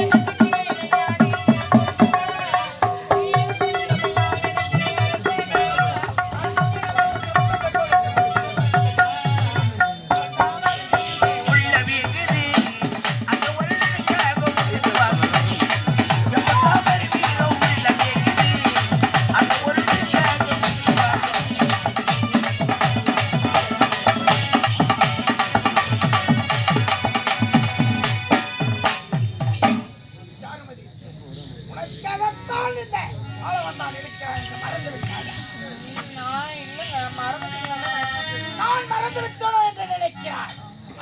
Thank you.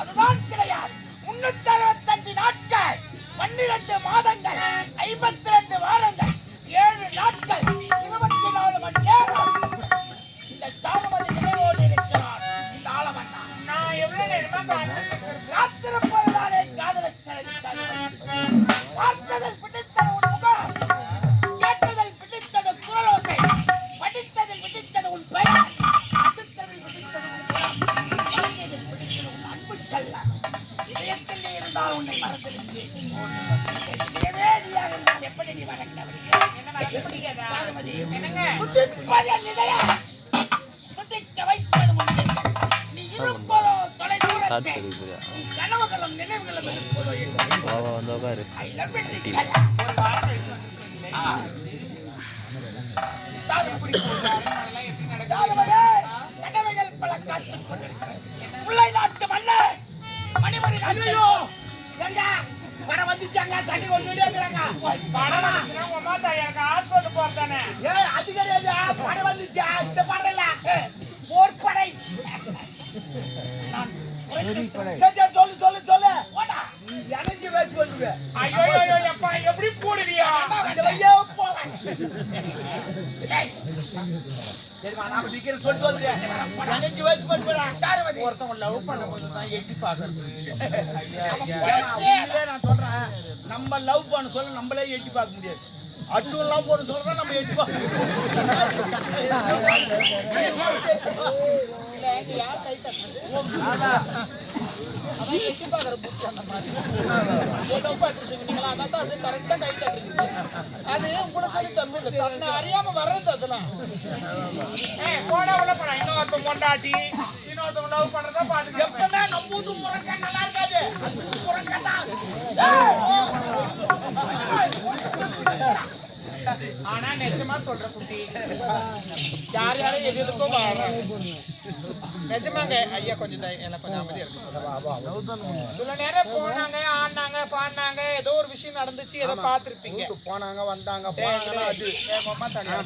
அதுதான் கிடையாது. முன்னூத்தி அறுபத்தஞ்சு நாட்கள் பன்னிரண்டு மாதங்கள் ஐம்பத்தி ரெண்டு வாரங்கள் ஏழு நாட்கள் இருபத்தி நாலு மணி நேரம். இந்த சாமதி நினைவோடு இருக்கிறான் இந்த நான் எவ்வளவு நேரமா காத்திருப்பதுதானே காதலுக்கு பார்த்ததில் கடமைகள் பல காத்துக் கொண்டிருக்கிறது. நாட்டு மன்னர், மணிமணி படம் வந்துச்சாங்க? தண்ணி கொண்டு வந்துடுறாங்க பணம் உங்க அம்மா தான் எனக்கு ஹாஸ்பிட்டல் போறதானே ஏ அது கிடையாது. படம் வந்துச்சா? இந்த படம் இல்ல. போர்ப்படை. நான் உரைத்து- சரி சரி, சொல்லு சொல்லு சொல்லு போடா. எனர்ஜி வேஸ்ட் பண்ணுவேன் ஐயோ ஐயோ எப்பா எப்படி போடுவியா அந்த வழியா போவேன் ஏய், சரிம்மா நாம சீக்கிரம் சொல்லி சொல்றேன் எனர்ஜி வேஸ்ட் பண்ணுவேன் சாருமதி, ஒருத்தவங்க லவ் பண்ணும்போது தான் எட்டி பாக்குறது. நான் சொல்றேன். நம்ம லவ் பண்ண சொல்ல நம்மளே எட்டி பார்க்க முடியாது. லவ் பண்ண சொல்றா நம்ம எட்டி அதான் அது கூட சொல்லி அறியாம வர்றது அதெல்லாம் ஏய் உள்ள போடா இன்னொருத்தன் பொண்டாட்டி இன்னொருத்தவங்க லவ் பண்றதா பாத்துக்க எப்பவுமே நம்ம வீட்டு முறக்க நல்லா இருக்காது ஆனா நிஜமா சொல்ற குட்டி யார் யாரும் எது எதுக்கோ வாழ்றாங்க நிஜமாங்க ஐயா கொஞ்சம் எனக்கு கொஞ்சம் அமைதியா இருக்கு இவ்வளவு நேரம் போனாங்க ஆடினாங்க பாடினாங்க ஏதோ ஒரு விஷயம் நடந்துச்சு ஏதோ பார்த்திருப்பீங்க. போனாங்க வந்தாங்க போனாங்கன்னா அது?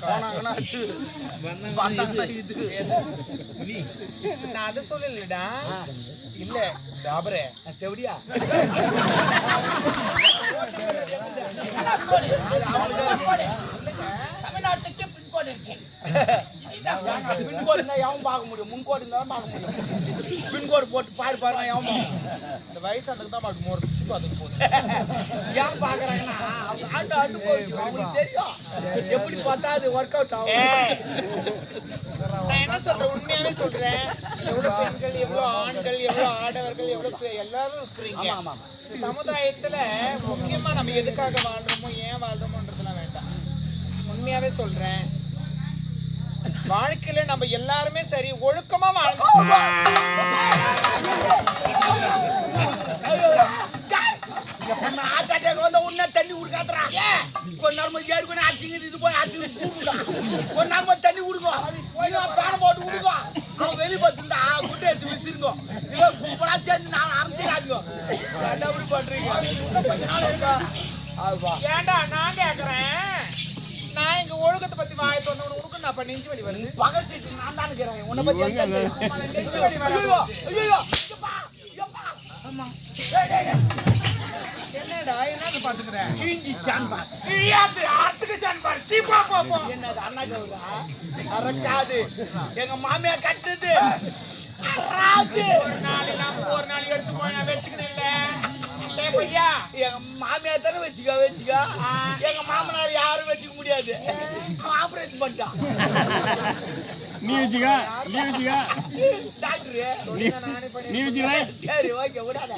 போனாங்கன்னா அது. வந்தாங்கன்னா இது. நான் அது சொல்லலடா. இல்ல டாபரே தெவடியா? தமிழ்நாட்டுக்கு பின்கோடு இருக்கு பின்கோடு இருந்தா எவன் பார்க்க முடியும். முன்கோடு இருந்தா தான் பார்க்க முடியும். பின்கோடு போட்டு பாரு பாரு எவன்? இந்த வயசு தான் பார்க்க ஒரு பிச்சு பார்த்துட்டு போகுது. ஏன் பாக்குறாங்கன்னா அவங்க ஆட்டு ஆட்டு போச்சு அவங்களுக்கு தெரியும். எப்படி பார்த்தா அது ஒர்க் அவுட் ஆகும். நான் என்ன சொல்றேன்? உண்மையாவே சொல்றேன். எவ்வளவு பெண்கள் எவ்வளவு ஆண்கள் எவ்வளவு ஆடவர்கள் எவ்வளவு எல்லாரும் இருக்கிறீங்க. ஆமா, ஆமா. இந்த சமுதாயத்துல நம்ம எதுக்காக வாழ்றோமோ ஏன் வாழ்றோமோன்றதுலாம் வேண்டாம். உண்மையாவே சொல்றேன். வாழ்க்கையில நம்ம எல்லாருமே சரி ஒழுக்கமா வாழ்ந்து நம்ம ஹார்ட் அட்டாக் வந்தா உன்ன தண்ணி குடுக்காதடா கொஞ்ச நேரம் போய் ஏறி இது போய் அடிச்சு கூப்பிடுடா. கொஞ்ச நேரம் போய் தண்ணி குடுங்க இன்னும் போட்டு குடுங்க அவன் வெளிய பார்த்துருந்தா குட்டை எடுத்து வச்சிருங்க இல்ல கும்பலா சேர்ந்து நான் அரைச்சிடாதீங்க என்ன அப்படி பண்றீங்க? கொஞ்ச நாள் இருக்கா? ஏன்டா நான் கேக்குறேன். நான் இங்க ஒழுக்கத்தை பத்தி வாய சொன்ன உனக்கு நான் இப்ப நெஞ்சு வலி வருது. பகல் சீட்டு நான் தான் இருக்கிறேன். உன்னை பத்தி. ஆமா, எனக்கு நெஞ்சு வலி ஐயோ வருது ஐயோ ஐயப்பா ஐயப்பா. என்னடா என்னது பாத்துக்கிறேன் கிழிஞ்சிச்சான் பாத்து நீயாத்து ஆத்துக்கு சான் பாரு சீப்பா போ போ. என்னது அண்ணா கவுரா அறக்காது. எங்க மாமியா கட்டுது. அறாது. ஒரு நாள் நாம ஒரு நாள் எடுத்து போய் நான் டேய் பையா. எங்க மாமியா தானே வச்சுக்கோ வச்சுக்கோ? எங்க மாமனார் யாரும் வச்சுக்க முடியாது. ஆபரேஷன் பண்ணிட்டான். நீ வச்சுக்க நீ வச்சுக்க டாக்டரு நானே பண்ணி நீ வச்சுக்க சரி ஓகே விடாத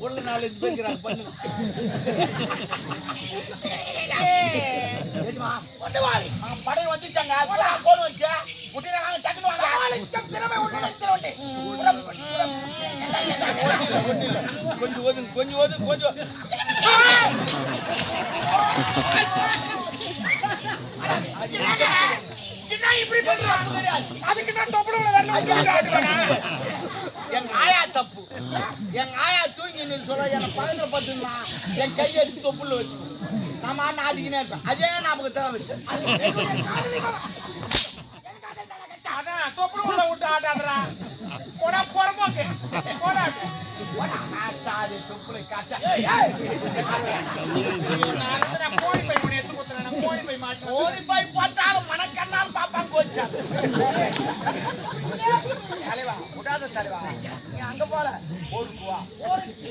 உள்ள நாலஞ்சு பேர் இருக்கிறாங்க பண்ணு சரிம்மா கொண்டுவாளி அவன் படம் வந்துட்டாங்க போடா போன் வச்சு முட்டினா நாங்க டக்குனு வாங்க திறமை என்ன, என்ன? ஒண்ணும் இல்ல. கொஞ்சம் ஒதுங்க கொஞ்சம் ஒதுங்க என்ன இப்படி பண்றான் அதுக்கு நான் தொப்பட எங்க ஆயா தப்பு. எங்க ஆயா தூங்கி நின்னு சொல்ல என் பக்கத்துல பத்துனா என் கையை தொப்புல வச்சு நாம ஆடினே இருப்பேன். அதே ஞாபகத்தை தான் வச்சேன் அது என்னுடைய காதலிகள். என் காதல் தானே கச்சா. அதான் தொப்புள் போடா பொறம்போக்கு போடா. காட்டாது காட்டா. நான் வந்து பை எடுத்து கொடுத்துறேன் நான் பை மாட்டேன் போய் பார்த்தாலும் மனக்கண்ணால் பாப்பா கோச்சா தலைவா விடாத தலைவா. நீ அங்க போல. ஊருக்கு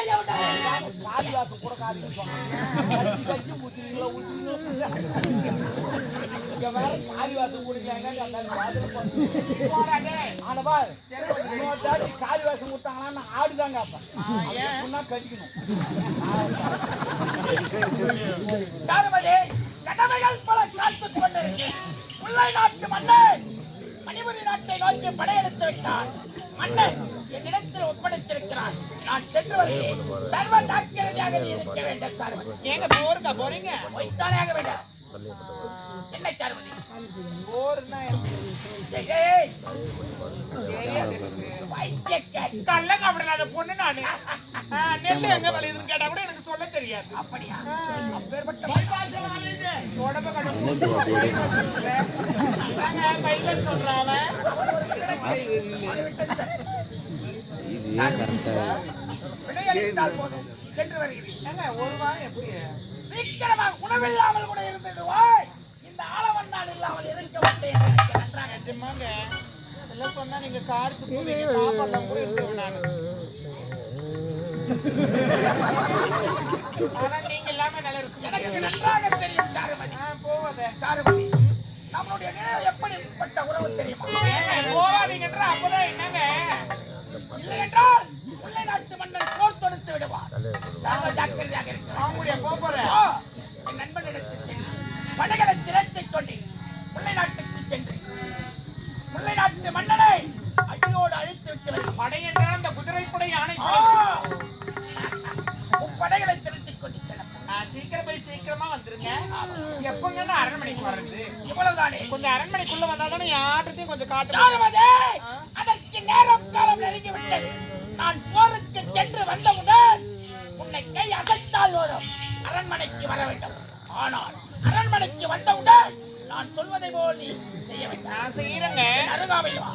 உடம்பு வாசம் கூட வேற வாசம் கொடுத்தாங்கன்னா ஆடுதாங்க அப்ப சொன்னா கட்டிக்கணும் கடமைகள் பல காத்துக் கொண்டிருக்கிறேன் முல்லை நாட்டு மன்னன் மணிபுரி நாட்டை நோக்கி படையெடுத்து மன்னன் என்னிடத்தில் ஒப்படைத்திருக்கிறான் நான் சென்று வருகிறேன். சர்வ ஜாக்கிரதையாக நீ இருக்க வேண்டும் சாருமதி ஏங்க போருக்கா போறீங்க? வைத்தானே ஆக வேண்டும். என்ன சாருமதி போருன்னா ஏய், ஏய், பைத்தியக்காரி. கள்ள கபடில்லாத பொண்ணு நானு. ஆ, நெல்லு எங்க விளையுதுன்னு கேட்டா கூட எனக்கு சொல்ல தெரியாது. அப்படியா? அப்பேற்பட்ட உடம்ப கடவுள் கையில சொல்றான் விடையளித்தால் போதும் சென்று வருகிறேன் ஒரு வாரம் எப்படி சீக்கிரமாக உணவில்லாமல் கூட இருந்துடுவாய் இந்த ஆளவந்தான் இல்லாமல் இருக்க? மாட்டேன் நன்றாக நிஜமாங்க சொன்னா நீங்க கார் துப்புவீங்க சாப்பாடுலாம் கூட ஆனா நீங்க இல்லாம நல்லா இருக்கு எனக்கு நன்றாக தெரியும் சாருமதி போவாத சாருமதி நம்மளுடைய நினைவு எப்படிப்பட்ட உறவு தெரியுமா போவாதீங்கன்ற அப்பதான் என்னங்க? இல்லை என்றால் முல்லை நாட்டு மன்னன் போர் தொடுத்து விடுவார். ஜாக்கிரதையாக என் நண்பனிடத்தில் சென்று படைகளை திரட்டிக் கொண்டு முல்லை நாட்டுக்கு சென்று முல்லை நாட்டு மன்னனை அடியோடு அழித்து விட்டு வருகிறேன். படை என்றால் அந்த குதிரைப்படை யானை! முப்படைகளை திரட்டிக் கொண்டு சீக்கிரம் போய் சீக்கிரமா வந்துருங்க. எப்பங்க அரண்மனைக்கு வர்றது? இவ்வளவுதானே? கொஞ்சம் அரண்மனைக்குள்ள வந்தா தானே யார்கிட்டயும் கொஞ்சம் காட்டு வந்தவுடன் உன்னை கை அசைத்தால் வரும் அரண்மனைக்கு வர வேண்டும். ஆனால் அரண்மனைக்கு வந்தவுடன் நான் சொல்வதை போல் நீ செய்ய வேண்டும். செய்யறேங்க. அருகாமையில் வா.